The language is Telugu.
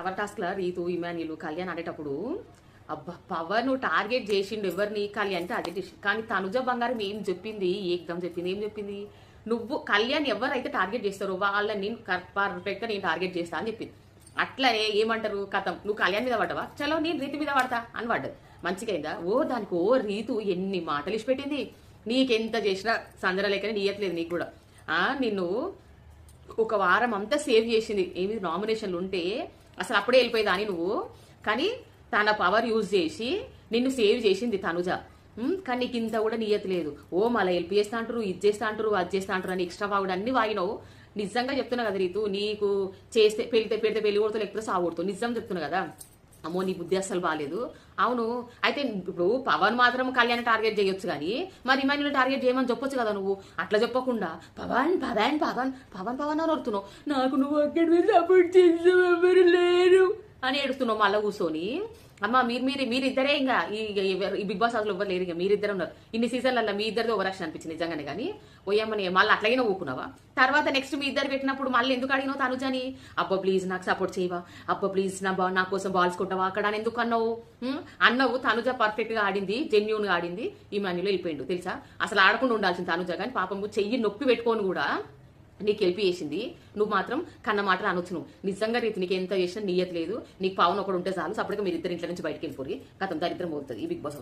పవర్ టాస్క్ లా రీతు ఇమాన్యులు కళ్యాణ్ ఆడేటప్పుడు అబ్బా పవర్ నువ్వు టార్గెట్ చేసిండు ఎవరిని? కళ్యాణ్ అదే చేసి కానీ తనుజ బంగారం ఏం చెప్పింది? ఏకదం చెప్పింది? ఏం చెప్పింది? నువ్వు కళ్యాణ్ ఎవరైతే టార్గెట్ చేస్తారో వాళ్ళని నేను పర్ఫెక్ట్గా నేను టార్గెట్ చేస్తా అని చెప్పింది. అట్లనే ఏమంటారు కథం? నువ్వు కళ్యాణ్ మీద పడ్డవా? చలో నేను రీతి మీద పడతా అని పడ్డది. మంచిగా ఓ దానికి ఓ రీతు ఎన్ని మాటలు ఇచ్చిపెట్టింది నీకెంత చేసినా సందర లేకనే నీయట్లేదు నీకు కూడా. ఆ నిన్ను ఒక వారం అంతా సేవ్ చేసింది. ఏమి నామినేషన్లు ఉంటే అసలు అప్పుడే వెళ్ళిపోయేదా అని నువ్వు. కానీ తన పవర్ యూజ్ చేసి నిన్ను సేవ్ చేసింది తనుజ. కానీ నీకు ఇంత కూడా నియత లేదు. ఓ మళ్ళీ హెల్ప్ చేస్తా అంటారు ఇది చేస్తా అంటారు అది చేస్తా అంటారు అని ఎక్స్ట్రా వాగుడు అన్ని వాగినావు. నిజంగా చెప్తున్నా కదా రీతు నీకు చేస్తే పెళ్తే పెడితే పెళ్ళి కొడుతూ లేకపోతే సాగుడుతూ నిజం చెప్తున్నా కదా. అమ్మో నీ బుద్ధి అస్సలు బాగాలేదు అవును అయితే ఇప్పుడు పవన్ మాత్రం కళ్యాణ్ టార్గెట్ చేయొచ్చు కానీ మరి ఇమాన్యుల్ టార్గెట్ చేయమని చెప్పొచ్చు కదా నువ్వు. అట్లా చెప్పకుండా పవన్ పవన్ పవన్ పవన్ పవన్ అని నాకు నువ్వు అక్కడ సపోర్ట్ అని ఏడుస్తున్నావు మళ్ళీ కూర్చొని. అమ్మ మీరు మీరు మీరిద్దరే ఇంకా ఈ బిగ్ బాస్ హౌస్లో ఎవరు లేరు ఇంకా. మీరిద్దరే ఉన్నారు. ఇన్ని సీజన్లలో మీ ఇద్దరిది ఓవరాక్షన్ అనిపించింది నిజంగానే కానీ. ఓయమ్మని మళ్ళీ అట్లాగైనా ఊకున్నావా తర్వాత నెక్స్ట్ మీ ఇద్దరు పెట్టినప్పుడు మళ్ళీ ఎందుకు అడిగినావు తనుజని? అబ్బా ప్లీజ్ నాకు సపోర్ట్ చేయవా? అబ్బా ప్లీజ్ నా బా నా కోసం బాల్స్ కొట్టవా? అక్కడ అని ఎందుకు అన్నావు? అన్నావు తనుజ పర్ఫెక్ట్గా ఆడింది జెన్యున్గా ఆడింది ఈ మాన్యులో వెళ్ళిపోయిండు. తెలుసా? అసలు ఆడకుండా ఉండాల్సింది తనుజ. కానీ పాపం చెయ్యి నొప్పి పెట్టుకొని కూడా నీకు హెల్ప్ చేసింది నువ్వు మాత్రం కన్న మాటలు అనొచ్చు నువ్వు. నిజంగా రీతి నీకు ఎంత చేసినా నీయట్లేదు నీకు పావును ఒకడు ఉంటే చాలు అప్పటికే మీరు ఇద్దరు ఇంట్లో నుంచి బయటకు వెళ్ళిపోయి గతం దరిద్రం పోతుంది ఈ బిగ్ బాస్